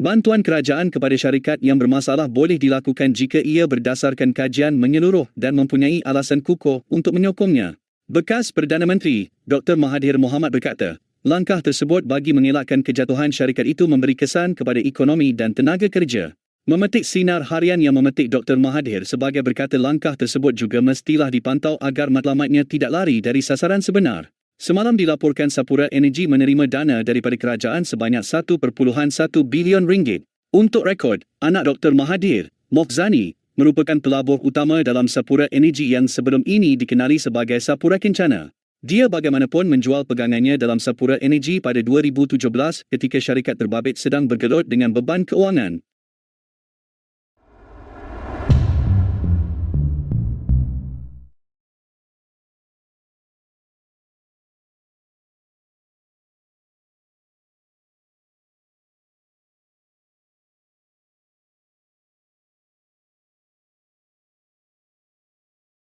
Bantuan kerajaan kepada syarikat yang bermasalah boleh dilakukan jika ia berdasarkan kajian menyeluruh dan mempunyai alasan kukuh untuk menyokongnya. Bekas Perdana Menteri, Dr. Mahathir Mohamad berkata, langkah tersebut bagi mengelakkan kejatuhan syarikat itu memberi kesan kepada ekonomi dan tenaga kerja. Memetik sinar harian yang memetik Dr. Mahathir sebagai berkata langkah tersebut juga mestilah dipantau agar matlamatnya tidak lari dari sasaran sebenar. Semalam dilaporkan Sapura Energy menerima dana daripada kerajaan sebanyak 1.1 bilion ringgit. Untuk rekod, anak Dr. Mahathir, Mokzani, merupakan pelabur utama dalam Sapura Energy yang sebelum ini dikenali sebagai Sapura Kencana. Dia bagaimanapun menjual pegangannya dalam Sapura Energy pada 2017 ketika syarikat terbabit sedang bergelut dengan beban keuangan.